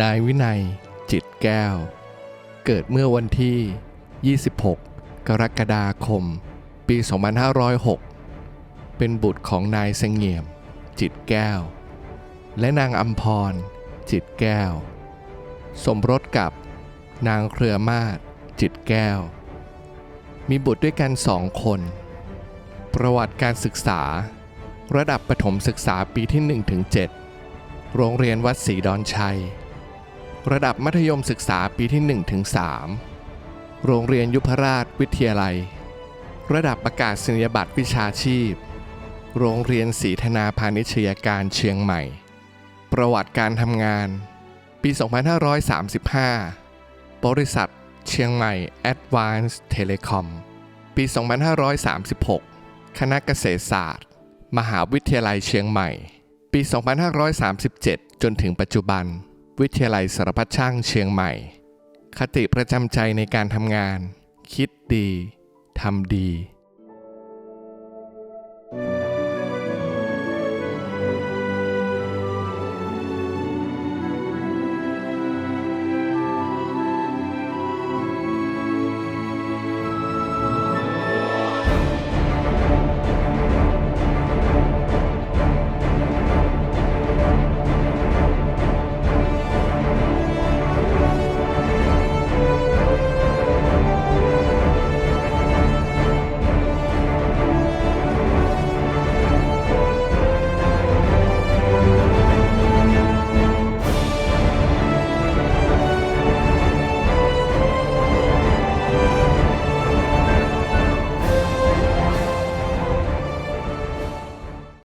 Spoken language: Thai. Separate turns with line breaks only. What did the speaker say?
นายวินัย จิตแก้ว เกิดเมื่อวันที่ 26 กรกฎาคม ปี 2506 เป็นบุตรของนายเสงี่ยม จิตแก้ว และนางอัมพร จิตแก้ว สมรสกับนางเครือมาศจิตแก้ว มีบุตรด้วยกันสองคน ประวัติการศึกษา ระดับประถมศึกษาปีที่ 1-7ถึง7โรงเรียนวัดศรีดอนชัย ระดับมัธยมศึกษาปีที่1-3ถึง3โรงเรียนยุพราชวิทยาลัย ระดับประกาศนียบัตรวิชาชีพ โรงเรียนศรีธนาพาณิชยการเชียงใหม่ ประวัติการทำงาน ปี 2535 บริษัทเชียงใหม่ Advanced Telecom ปี 2536 คณะเกษตรศาสตร์ มหาวิทยาลัยเชียงใหม่ ปี 2537 จนถึงปัจจุบัน วิทยาลัยสารพัดช่างเชียงใหม่ คติประจำใจในการทำงาน คิดดี ทำดี